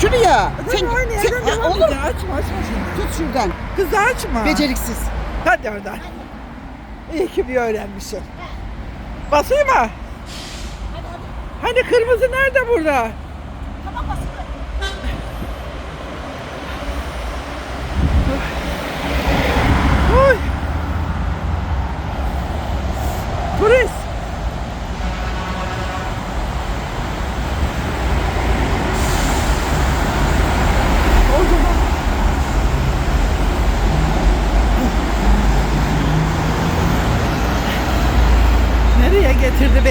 Şuraya. Sen yerden Ha, devam olur. Açma açma şimdi. Tut şuradan. Kız açma. Beceriksiz. Hadi oradan. İyi ki bir öğrenmişsin. Basayım mı? Hani kırmızı nerede burada? Oy. Turist. O zaman Nereye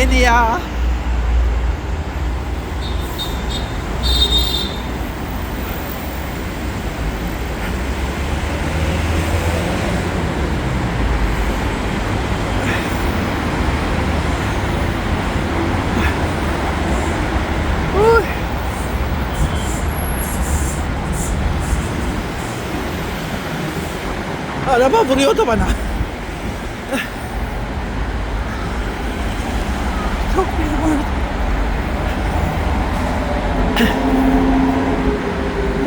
getirdi beni ya? Uy. Araba vuruyordu bana. Çok bir var.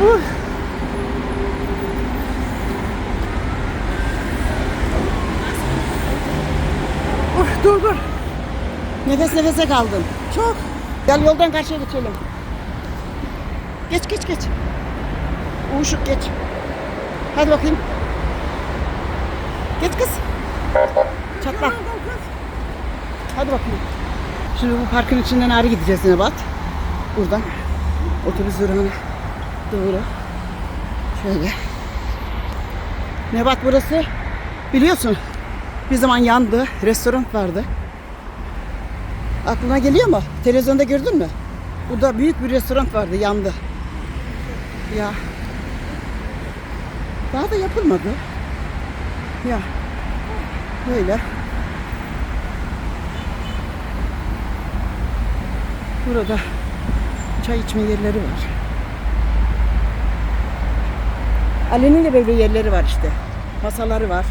Uy. Uy, dur dur. Nefes nefese kaldın. Çok. Gel yoldan karşıya geçelim. Geç geç geç. Uyuşuk geç. Hadi bakayım. Geç kız. Çatla. Hadi bakayım. Şimdi bu parkın içinden ağrı gideceğiz Nebat. Buradan. Otobüs durağına doğru. Şöyle. Nebat burası. Biliyorsun. Bir zaman yandı. Restoran vardı. Aklına geliyor mu? Televizyonda gördün mü? Burada büyük bir restoran vardı, yandı. Ya. Daha da yapılmadı. Ya. Böyle. Burada çay içme yerleri var. Ali'nin de böyle yerleri var işte. Masaları var.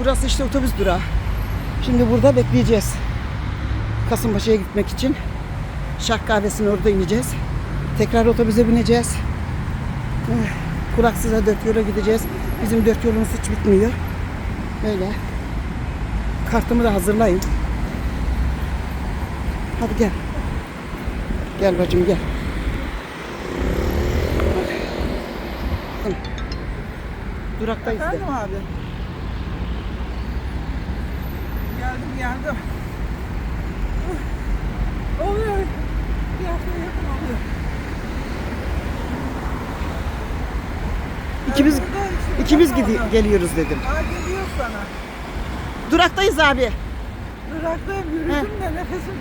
Burası işte otobüs durağı. Şimdi burada bekleyeceğiz. Kasımpaşa'ya gitmek için. Şark kahvesinin orada ineceğiz. Tekrar otobüse bineceğiz. Eh, Kuraksız'a dört yola gideceğiz. Bizim dört yolumuz hiç bitmiyor. Böyle. Kartımı da hazırlayın. Hadi gel. Gel bacım gel. Duraktayız. Efendim abi. Uy. Oluyor. Bir hafta yakın oluyor. İkimiz ikimiz gidi- geliyoruz dedim. Aa geliyor sana. Duraktayız abi. Duraktayım yürüdüm de nefesim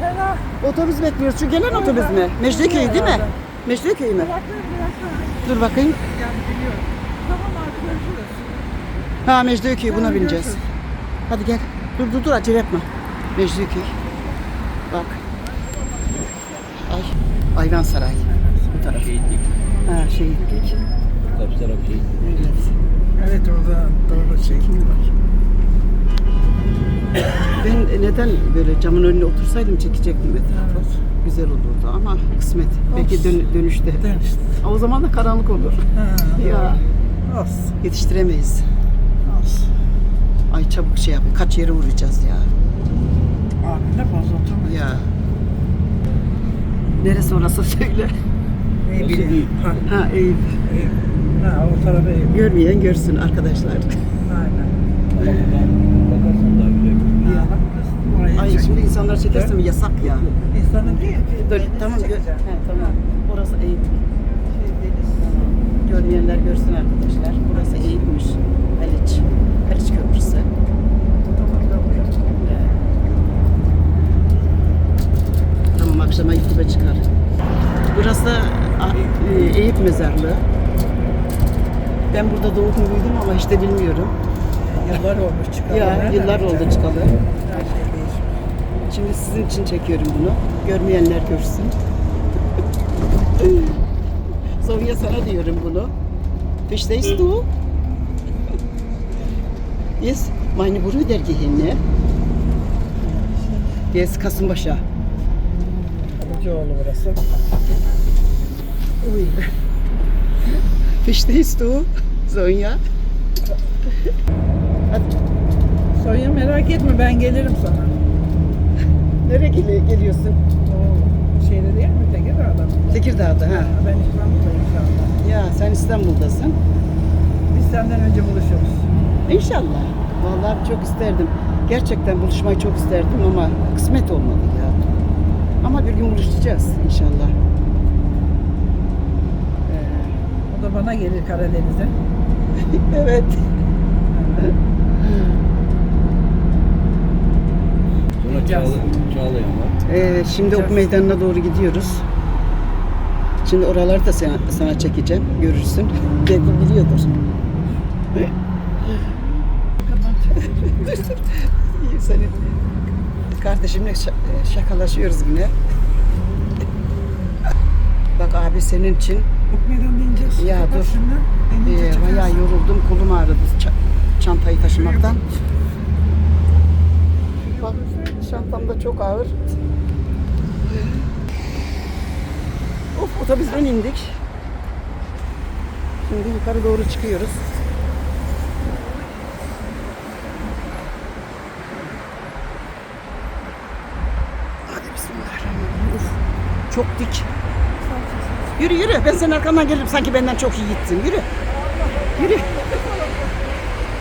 fena. Otobüs bekliyoruz. Şu gelen otobüs mü? Mecidiyeköy değil mi? Duraktayım duraktayım. Dur bakayım. Yani geliyorum. Tamam abi görüşürüz. Ha Mecidiyeköy buna bineceğiz. Hadi gel. Dur dur dur acele etme. Mecidiyeköy. Bak. Ay. Ayvansaray. Bu taraf. Ha şehitlik. Karşı taraf şey. Evet. Evet orada doğru şey. Ben neden böyle camın önüne otursaydım çekecektim etrafı. Güzel olurdu ama kısmet. Belki dön- dönüşte. Dön işte. Ha, O zaman da karanlık olur. Ha, Ya Olsun. yetiştiremeyiz. Olsun. Ay çabuk şey yapın. Kaç yere uğrayacağız ya. Abi ne fazla oturma. Ya. Neresi orası söyle. Bir değil? Ha, Eyüp. iyi. Ha o tarafa iyi. Görmeyen görsün arkadaşlar. Aynen. Oraya Ay şimdi insanlar çekerse mi yasak ya. İnsanın değil. Dur, tamam gö- çekeceğim. he, tamam. Orası Eyüp. Şey. Görmeyenler görsün arkadaşlar. Burası Eyüp'müş. Haliç. Haliç Köprüsü. Tamam, tamam. Evet. Akşama YouTube'a çıkar. Burası A- e, Eyüp Mezarlığı. Ben burada doğdum büyüdüm ama hiç de bilmiyorum. Yıllar olmuş çıkalı. Ya yıllar oldu çıkalı. Her şey. Şimdi sizin için çekiyorum bunu. Görmeyenler görsün. Sonya sana diyorum bunu. Verstehst du? Yes, meine Brüder gehen, ne? Gez Kasımpaşa. Alıcıoğlu burası. Uy. Fişte istu. Zonya. Hadi. Sonya merak etme ben gelirim sana. Nereye gel- geliyorsun? O şeyde değil mi Tekirdağ'da? Tekirdağ'da ha. Ben İstanbul'dayım şu anda. Ya sen İstanbul'dasın. Biz senden önce buluşuruz. İnşallah. Vallahi çok isterdim. Gerçekten buluşmayı çok isterdim ama kısmet olmadı ya. Ama bir gün buluşacağız inşallah. Ee, O da bana gelir Karadeniz'e. evet. Sonra. Çağla, Çağlayan var. Ee, şimdi ok meydanına doğru gidiyoruz. Şimdi oraları da sana, sana çekeceğim. Görürsün. Belki biliyordur. İyi, Senin kardeşimle şa- şakalaşıyoruz yine. Bak abi senin için Meydan'da ineceğiz. Ya Kapat dur. Ee, bayağı yoruldum. Kolum ağrıdı ça- çantayı taşımaktan. Bak çantam da çok ağır. Of otobüsten indik. Şimdi yukarı doğru çıkıyoruz. Hadi bismillahirrahmanirrahim. Uf, çok dik. Yürü yürü. Ben senin arkandan gelirim. Sanki benden çok iyi gittin. Yürü. Yürü.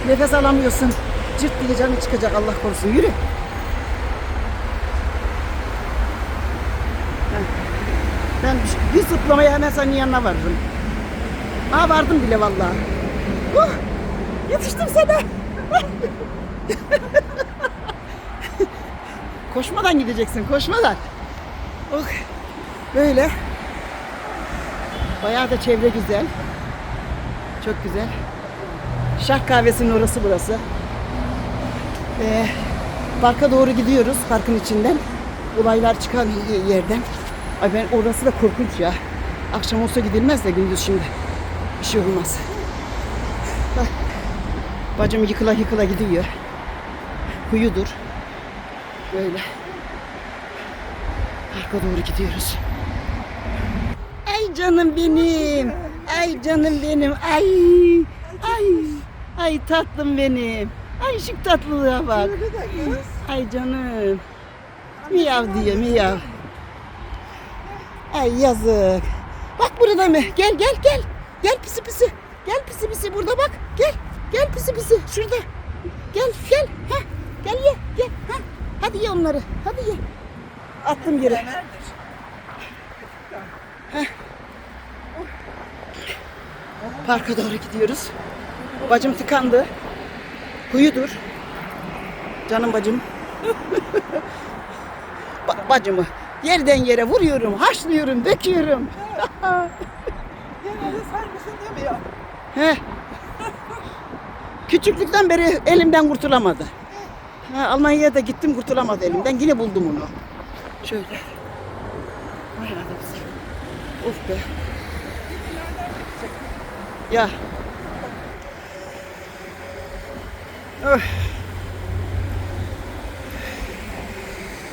Nefes alamıyorsun. Cırt diye canı çıkacak Allah korusun. Yürü. Ben bir- zıplamaya hemen senin yanına varırım. Aa vardım bile vallahi. Uh, yetiştim sana. koşmadan gideceksin, koşmadan. Oh, böyle. Bayağı da çevre güzel. Çok güzel. Şah kahvesinin orası burası. Ee, parka doğru gidiyoruz parkın içinden. Olaylar çıkan yerden. Ay ben orası da korkunç ya. Akşam olsa gidilmez de gündüz şimdi. Bir şey olmaz. Bacım yıkıla yıkıla gidiyor. Kuyudur. Böyle. Parka doğru gidiyoruz. Canım benim. Ay canım benim. Ay. Ay. Ay tatlım benim. Ay şu tatlılığa bak. Ay canım. Miyav diye miyav. Ay yazık. Bak burada mı? Gel gel gel. Gel pisi pisi. Gel pisi pisi burada bak. Gel. Gel pisi pisi. Şurada. Gel gel. Ha. Gel ye. Gel. Ha. Hadi ye onları. Hadi ye. Attım yere. Parka doğru gidiyoruz. Bacım tıkandı. Kuyudur. Canım bacım. Ba- bacımı yerden yere vuruyorum, haşlıyorum, döküyorum. Genelde sen misin demiyor. He. Küçüklükten beri elimden kurtulamadı. Ha, Almanya'ya da gittim kurtulamadı elimden. Yine buldum onu. Şöyle. Ay anasını. Of be. Ya.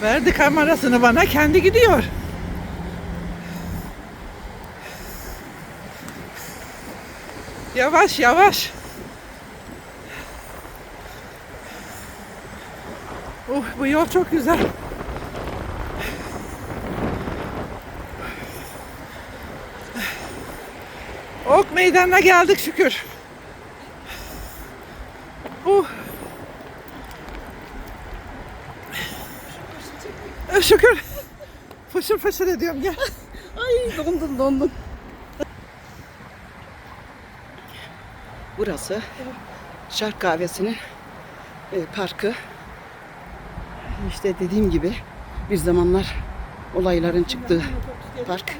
Verdi kamerasını bana kendi gidiyor. Yavaş yavaş. Uh, bu yol çok güzel. Ok meydanına geldik şükür. Uh. Eh, Şükür. Fışır fışır ediyorum gel. Ay dondun dondun. Burası Şark Kahvesi'nin e, parkı. İşte dediğim gibi bir zamanlar olayların çıktığı park.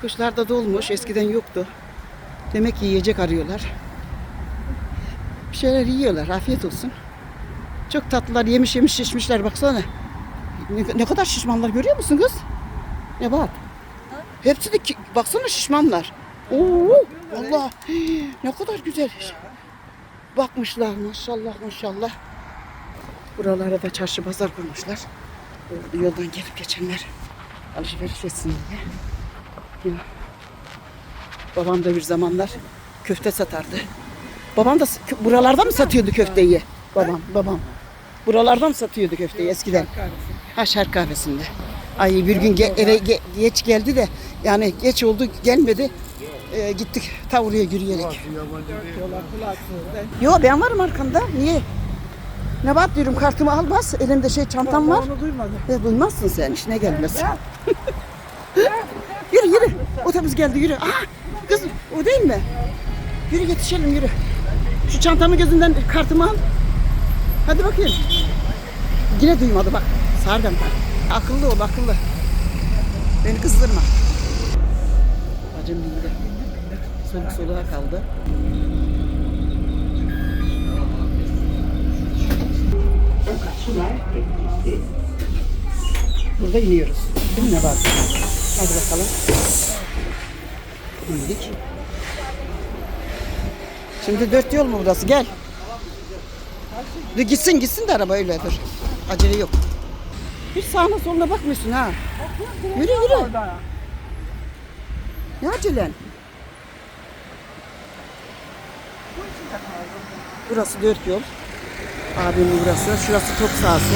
Kuşlar da dolmuş. Eskiden yoktu. Demek ki yiyecek arıyorlar. Bir şeyler yiyorlar. Afiyet olsun. Çok tatlılar. Yemiş yemiş şişmişler. Baksana. Ne, ne kadar şişmanlar görüyor musun kız? Ne bak. Hepsi de ki- baksana şişmanlar. Oo, vallahi hii, ne kadar güzel. Bakmışlar maşallah maşallah. Buralara da çarşı pazar kurmuşlar. Yoldan gelip geçenler alışveriş etsin diye. Ya. Babam da bir zamanlar köfte satardı. Babam da buralarda mı satıyordu köfteyi? Babam, babam. Buralarda mı satıyordu köfteyi eskiden? Ha şark kahvesinde. Ay bir gün ge- eve ge- geç geldi de yani geç oldu gelmedi. Ee, gittik ta oraya yürüyerek. Yo ben varım arkanda. Niye? Ne bak diyorum kartımı al bas. Elimde şey çantam var. Onu duymadım. Ya duymazsın sen işine gelmez. yürü yürü. Otobüs geldi yürü. Aa, kız o değil mi? Yürü yetişelim yürü. Şu çantamı gözünden kartımı al. Hadi bakayım. Yine duymadı bak. Sardım bak. Akıllı ol akıllı. Beni kızdırma. Bacım bindi. Soluk soluğa kaldı. Burada iniyoruz. Değil mi var? Hadi bakalım. İndik. Şimdi dört yol mu burası? Gel. Dur gitsin gitsin de araba öyle dur. Acele yok. Hiç sağına soluna bakmıyorsun ha. Yürü yürü. Ne acelen? Burası dört yol. Abimin burası. Şurası top sahası.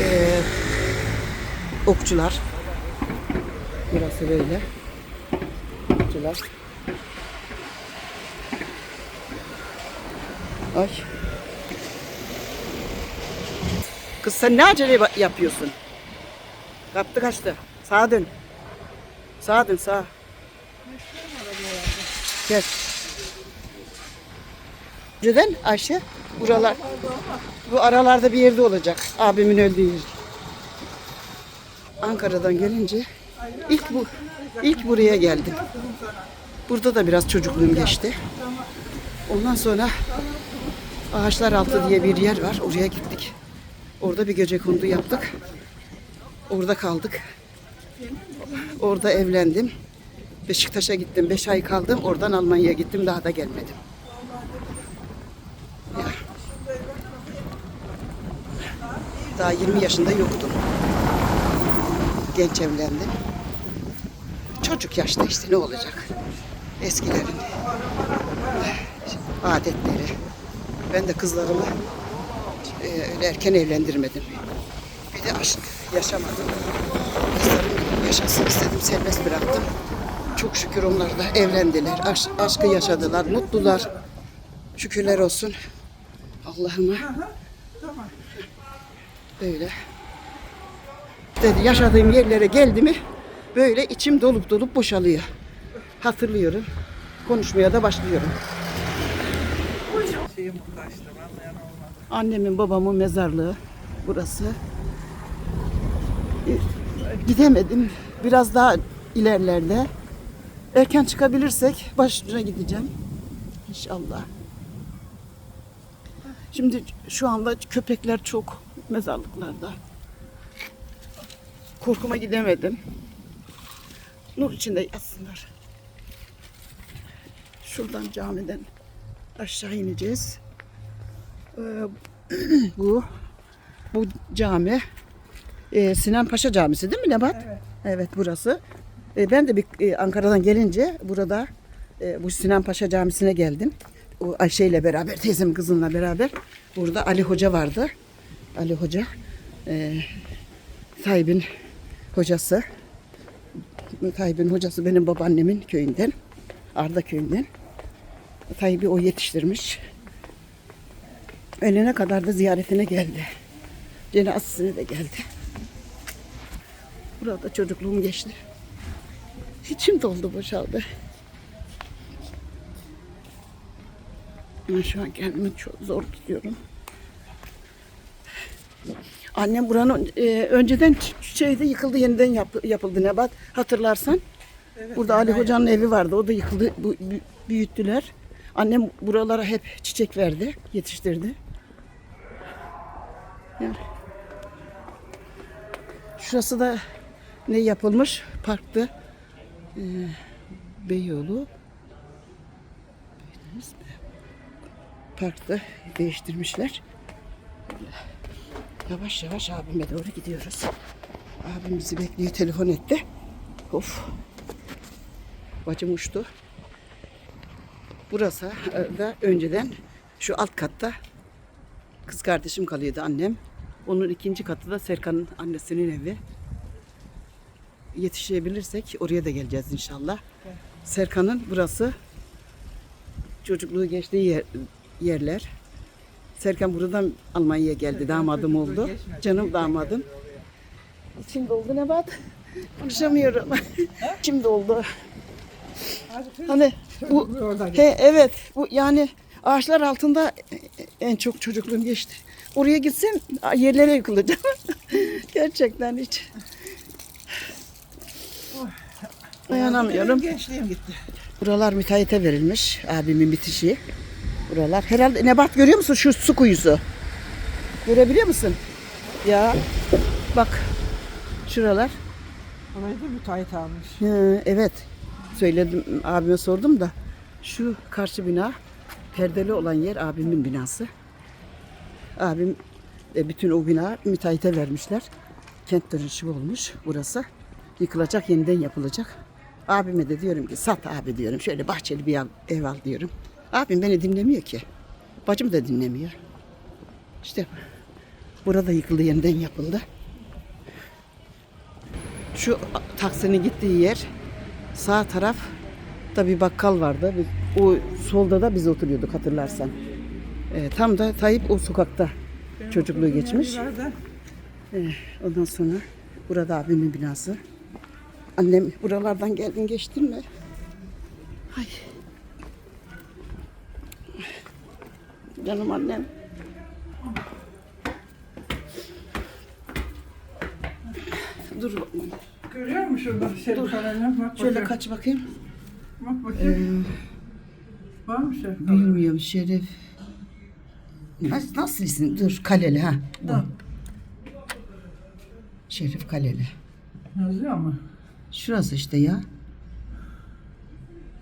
Ee, okçular. Burası böyle. Okçular. Ay. Kız sen ne acele yapıyorsun? Kaptı kaçtı. Sağa dön. Sağa dön sağa. Gel. Önceden Ayşe buralar bu aralarda bir yerde olacak. Abimin öldüğü yer. Ankara'dan gelince ilk bu ilk buraya geldim. Burada da biraz çocukluğum geçti. Ondan sonra Ağaçlar Altı diye bir yer var. Oraya gittik. Orada bir gece kondu yaptık. Orada kaldık. Orada evlendim. Beşiktaş'a gittim. Beş ay kaldım. Oradan Almanya'ya gittim. Daha da gelmedim. Ya. Daha 20 yaşında yoktum. Genç evlendim. Çocuk yaşta işte ne olacak? Eskilerin adetleri. Ben de kızlarımı e, erken evlendirmedim. Bir de aşk yaşamadım. Kızlarım yaşasın istedim, serbest bıraktım. Çok şükür onlar da evlendiler, aş- aşkı yaşadılar, mutlular. Şükürler olsun Allah'ıma. Böyle. Dedi, yaşadığım yerlere geldi mi böyle içim dolup dolup boşalıyor. Hatırlıyorum. Konuşmaya da başlıyorum. Annemin babamın mezarlığı burası. E, Gidemedim. Biraz daha ilerlerde. Erken çıkabilirsek başucuna gideceğim. İnşallah. Şimdi şu anda köpekler çok mezarlıklarda. Korkuma gidemedim. Nur içinde yatsınlar. Şuradan camiden aşağı ineceğiz. Ee, bu bu cami e, Sinan Paşa Camisi değil mi Nebat? Evet. Evet burası. E, ben de bir e, Ankara'dan gelince burada e, bu Sinan Paşa Camisi'ne geldim. O Ayşe ile beraber, teyzem kızımla beraber. Burada Ali Hoca vardı. Ali Hoca. E, Tayyip'in hocası. Tayyip'in hocası benim babaannemin köyünden. Arda köyünden. Tayyip'i o yetiştirmiş. Ölene kadar da ziyaretine geldi. Cenazesine de geldi. Burada çocukluğum geçti. İçim doldu boşaldı. Ben şu an kendimi çok zor tutuyorum. Annem buranın e, önceden şeyde yıkıldı yeniden yap- yapıldı Nebat hatırlarsan. Burada Ali Hoca'nın evi vardı o da yıkıldı bu, bü- büyüttüler. Annem buralara hep çiçek verdi yetiştirdi. Yani. Şurası da ne yapılmış? Parktı. Ee, Beyoğlu. Parkta değiştirmişler. Böyle. Yavaş yavaş abime doğru gidiyoruz. Abim bizi bekliyor, telefon etti. Of. Bacım uçtu. Burası da önceden şu alt katta kız kardeşim kalıyordu annem. Onun ikinci katı da Serkan'ın annesinin evi. Yetişebilirsek oraya da geleceğiz inşallah. Serkan'ın burası çocukluğu geçtiği yer- yerler. Serkan buradan Almanya'ya geldi. Damadım oldu. Canım damadım. İçim doldu Nebat. Konuşamıyorum. İçim doldu. Hani bu he, evet bu yani ağaçlar altında en çok çocukluğum geçti. Oraya gitsem yerlere yıkılacağım. Gerçekten hiç. Dayanamıyorum. Gençliğim gitti. Buralar müteahhite verilmiş. Abimin bitişi. Buralar. Herhalde Nebat görüyor musun şu su kuyusu? Görebiliyor musun? Ya bak şuralar. Orayı da müteahhit almış. Hı, evet. Söyledim abime sordum da şu karşı bina perdeli olan yer abimin binası. Abim e, bütün o bina müteahhite vermişler. Kent dönüşümü olmuş burası. Yıkılacak yeniden yapılacak. Abime de diyorum ki sat abi diyorum. Şöyle bahçeli bir ev al diyorum. Abim beni dinlemiyor ki. Bacım da dinlemiyor. İşte burada yıkıldı yeniden yapıldı. Şu taksinin gittiği yer sağ taraf da bir bakkal vardı. O solda da biz oturuyorduk hatırlarsan. Ee, tam da Tayyip o sokakta çocukluğu geçmiş. Ee, ondan sonra burada abimin binası. Annem buralardan geldin geçtin mi? Ay. Canım annem. Dur bakayım. Görüyor musun şurada Şerif Hanım'la? Bak Şöyle kaç bakayım. Bak bakayım. Ee, Var mı Şerif Hanım? bilmiyorum Şerif. Nasıl, nasıl isim? Dur Kaleli ha. Bu. Şerif Kaleli. Yazıyor mu? Şurası işte ya.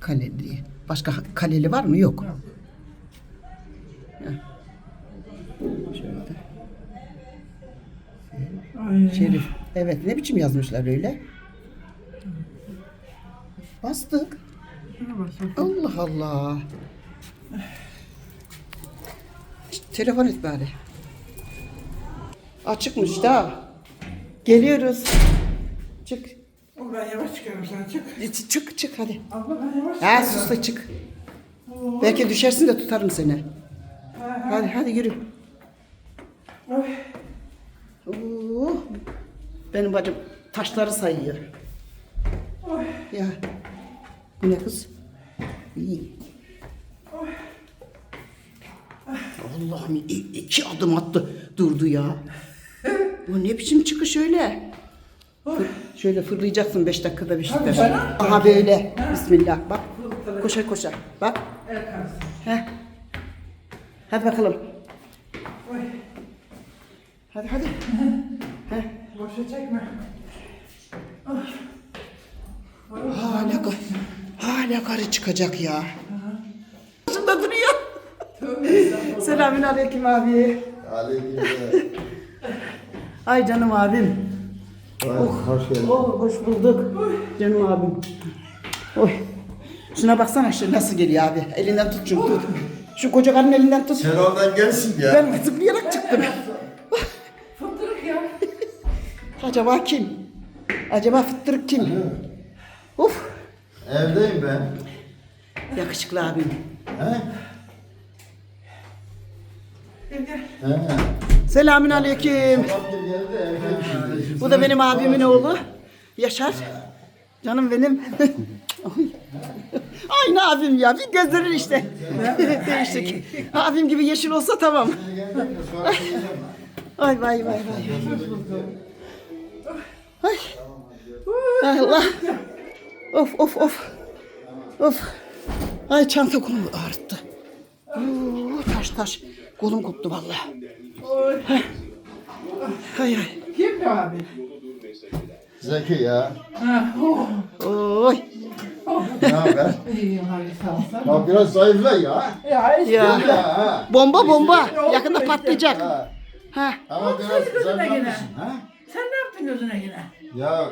Kale diye. Başka kaleli var mı? Yok. Yok. Ay. Şerif. Evet ne biçim yazmışlar öyle? Bastık. Allah Allah. Telefon et bari. Açıkmış da. Geliyoruz. Çık. O ben yavaş çıkıyorum sen çık. Çık çık, çık hadi. Abla ben yavaş Ha çıkıyorum. sus da çık. Belki düşersin de tutarım seni. Hadi hadi yürü. Ay. Benim bacım taşları sayıyor. Ay. Ya. Bu ne kız? İyi. Allah'ım iki adım attı durdu ya. Bu ne biçim çıkış öyle? Fır- şöyle fırlayacaksın beş dakikada Beşiktaş. Aha böyle. Bismillah. Bak. Koşa koşa. Bak. Heh. Hadi bakalım. Oy. Hadi hadi. Heh. Boşa çekme. Hala, kar- hala karı çıkacak ya. Başında duruyor. Selamün aleyküm abi. Aleykümselam. Ay canım abim. Hoş geldin. Oh hoş bulduk. Canım abim. Oy. Şuna baksana şu nasıl geliyor abi. Elinden tut şunu tut. Şu koca karının elinden tut. Sen oradan gelsin ya. Ben zıplayarak çıktım. Acaba kim? Acaba fıttırık kim? Uf. Evdeyim ben. Yakışıklı abim. He? He. Selamün aleyküm. Geldi evdeyim şimdi. Bu da benim abimin oğlu. Yaşar. Canım benim. Ay. Aynı abim ya. Bir gözlerin işte. Değiştik. Abim gibi yeşil olsa tamam. Sonra geleceğim. Ay vay vay vay. Ay. Allah. Of of of. Of. Ay çanta kolumu ağrıttı. Oo, taş taş. Kolum koptu vallahi. Oy. Ay ay. Kim bu abi? Zeki ya. Ha. Oh. Oy. Ne haber? İyiyim hadi sağ ol. Ya biraz zayıfla ya. Ya işte. Ya. Ya. Bomba bomba. Yakında patlayacak. Ha. Ha. Ama biraz yapmışsın. Ha? Sen ne yaptın gözüne yine? Ya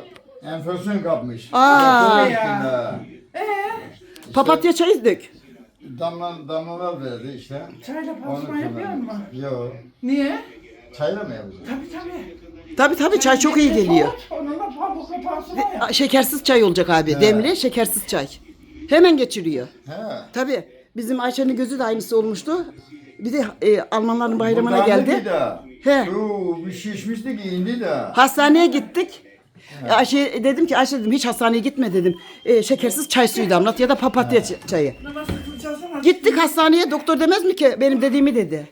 enflasyon kapmış. Aa. Doktora Ya. gittim ha. Ee, Papatya çayı dök. Damla, damlalar verdi işte. çayla pansuman yapıyor musun? Yok. Niye? Çayla mı yapacağız? Tabii tabii. Tabii tabii çay çok iyi geliyor. Onunla pamukla pansuman yap. Aa, Şekersiz çay olacak abi. Demli şekersiz çay. Hemen geçiriyor. He. Tabii. Bizim Ayşe'nin gözü de aynısı olmuştu. Bir de e, Almanların bayramına Buradan geldi. Bir daha. He. Yoo, bir şişmişti ki indi de. Hastaneye gittik. Ayşe dedim ki Ayşe dedim hiç hastaneye gitme dedim. E, şekersiz çay suyu damlat ya da papatya ç- çayı. Gittik hastaneye doktor demez mi ki benim dediğimi dedi.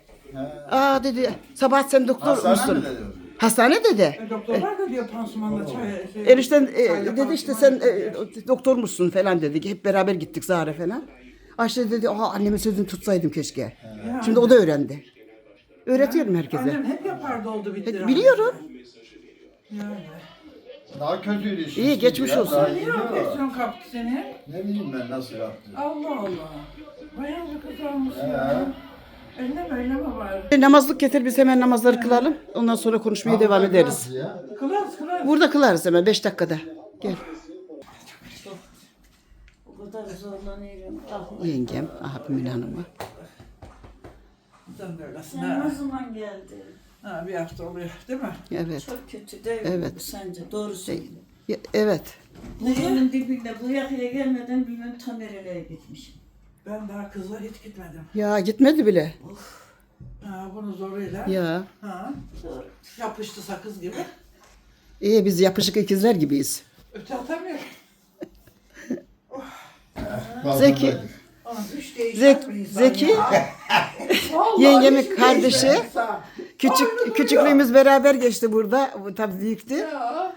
Aa dedi sabah sen doktor Hastane musun? mi dedi? Hastane dedi. E, Doktorlar da diyor pansumanla çay. Şey, Enişten e, dedi işte sen e, doktor musun falan dedi. Hep beraber gittik Zahra falan. Ayşe dedi aa anneme sözünü tutsaydım keşke. Şimdi o da öğrendi. Öğretiyorum herkese. Annem hep yapardı oldu bitti. Biliyorum. Yani. Daha kötüydü. şişti İyi, geçmiş ya, olsun. daha Niye iyiydi o. enfeksiyon kaptı seni? Ne bileyim ben nasıl yaptı. Allah Allah. Bayağı bir kız olmuşsun ya. Eline mi öyle mi var? Namazlık getir biz hemen namazları kılalım. Ondan sonra konuşmaya devam ederiz. Ya. Kılas kılas. Burada kılarız hemen 5 dakikada. Gel. O kadar zorlanıyorum. Ah, Yengem, abimin hanımı. Sen de öylesin sen ne ha. zaman geldin? Ha bir hafta oluyor değil mi? Evet. Çok kötü değil mi Evet. bu sence? Doğru söyle. Ya- Evet. Burnunun dibinde bu yakaya gelmeden bilmem ta nerelere gitmişim. Ben daha kızla hiç gitmedim. Ya gitmedi bile. Ha bunu zoruyla. Ya. Ha. Doğru. Yapıştı sakız gibi. İyi biz yapışık ikizler gibiyiz. Öte atamıyorum. Zeki. Zek, Zeki, yengemin kardeşi. küçük küçüklüğümüz beraber geçti burada. Bu tabii büyüktü. Ya.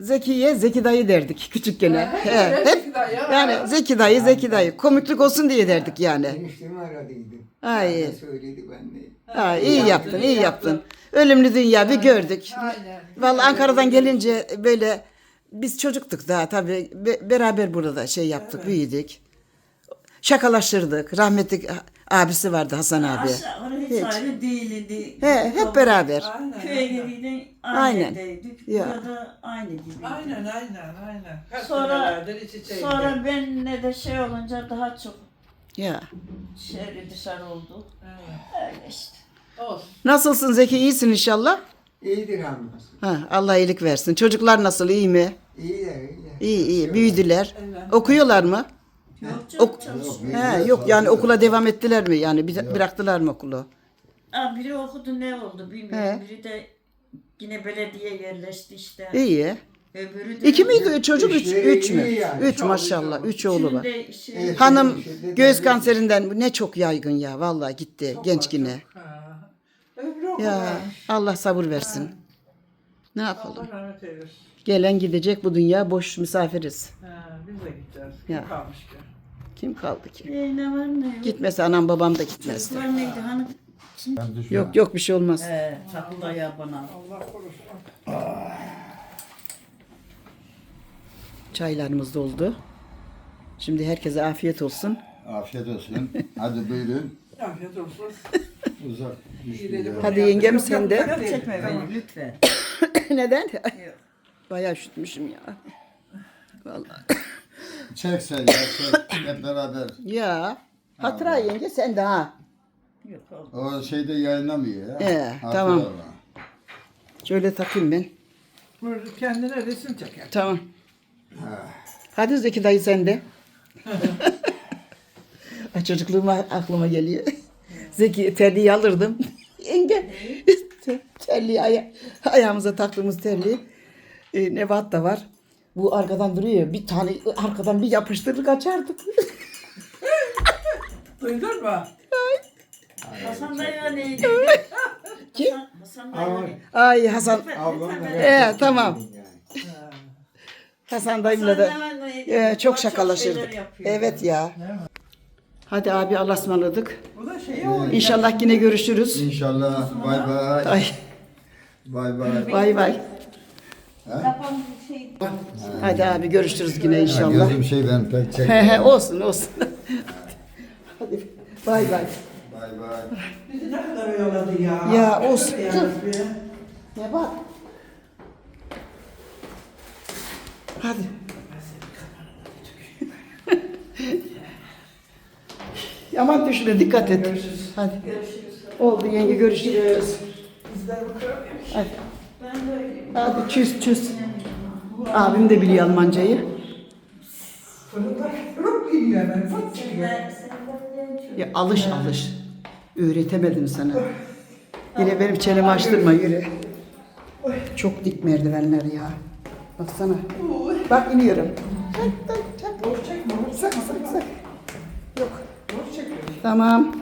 Zekiye Zeki dayı derdik küçükken. He, evet, hep dayı, yani Zeki dayı Zeki dayı komiklik olsun diye derdik yani. Eniştemi aradıydı. Ay. Söyledi ben de. Ha, iyi yaptın, iyi yaptın. Ölümlü dünya bir gördük. Aynen. Vallahi Ankara'dan gelince böyle biz çocuktuk daha tabii Be- beraber burada şey yaptık, büyüdük. Şakalaşırdık. Rahmetli abisi vardı Hasan abi. Aşağı oraya hiç, Hiç. ayrı değildi. He, hep beraber. Aynen. Köye gidiyordun Aynen. aynı evdeydik. Ya. Burada aynı gibi. Aynen aynen aynen. Kaç Sonra- senelerdir iç içeydik. Sonra benle de şey olunca daha çok Ya. şehri dışarı oldu. Aynen. Öyle işte. Olsun. Nasılsın Zeki? İyisin inşallah. İyidir hamdolsun. Ha, Allah iyilik versin. Çocuklar nasıl? iyi mi? İyiler iyiler. İyi iyi. Büyüdüler. Okuyorlar mı? Yok Ok- canım çalışmıyor. He, yok yani okula devam ettiler mi? Yani bir- bıraktılar mı okulu? Aa, biri okudu ne oldu bilmiyorum. He. Biri de yine belediye yerleşti işte. İyi. Öbürü de İki miydi çocuk? Üç, İşleri üç mü? iyi yani. Üç Çok maşallah. Üç oğlu var. Şimdi şey, Evet. Hanım Şeyde göğüs devlet- kanserinden bu ne çok yaygın ya. Vallahi gitti genç yine. Ha. Öbürü o Ya kadar. Allah sabır versin. Ne yapalım? Allah rahmet eylesin. Gelen gidecek bu dünya boş misafiriz. Ha, biz de gideceğiz. Ya. Ya. Kalmış ki. Kim kaldı ki? e, ne var ne yok. Gitmese anam babam da gitmezdi. Çocuklar neydi hani? Yok yok bir şey olmaz. He, takıldı ayağı bana. Allah korusun. Çaylarımız doldu. Şimdi herkese afiyet olsun. Afiyet olsun. Hadi buyurun. Afiyet olsun. Uzak. Hadi yengem Yok, sen yok, de. yok, çekme Tamam. beni lütfen. Neden? Bayağı üşütmüşüm ya. Vallahi. Çek sen ya çek. Hep beraber. Ya. Hatıra yenge sen de ha. Yok. O şeyde yayınlamıyor ya. Ee, Hatıra tamam. var. Şöyle takayım ben. Burada kendine resim çeker. Tamam. Hadi Zeki dayı sen de. Ay, Çocukluğuma aklıma geliyor. Zeki terliği alırdım. Yenge terliği aya ayağımıza taktığımız terliği. E, Nevat da var. Bu arkadan duruyor. Bir tane arkadan bir yapıştırır kaçardık. Duydun mu? Hasan dayı neydi? Kim? Hasan, ne? Ay Hasan. Ablamla Ee, tamam. yani. Hasan dayımla da e, çok şakalaşırdık. Evet ya. Hadi abi Allah'a ısmarladık. Bu da şey. İnşallah yine görüşürüz. İnşallah. Bay bay. Ay Bay bay. bay bay. Şey. Hadi abi görüşürüz yine inşallah. Gözüm şey ben pek He çekmiyorum. he olsun olsun. Hadi bay bay. Bay bay. Bizi ne kadar oyaladı ya. Ya, olsun. Ya, Dur. ya. Ne bak. Hadi. Aman düşme dikkat et. Hadi. Oldu yenge görüşürüz. Hadi. Hadi çüz çüz. Abim de biliyor Almancayı. Ya alış alış. Öğretemedim sana. Yine benim çenemi açtırma yürü. Çok dik merdivenler ya. Baksana. Bak iniyorum. Çak, çak, çak. Sak, sak, sak. Yok. Tamam.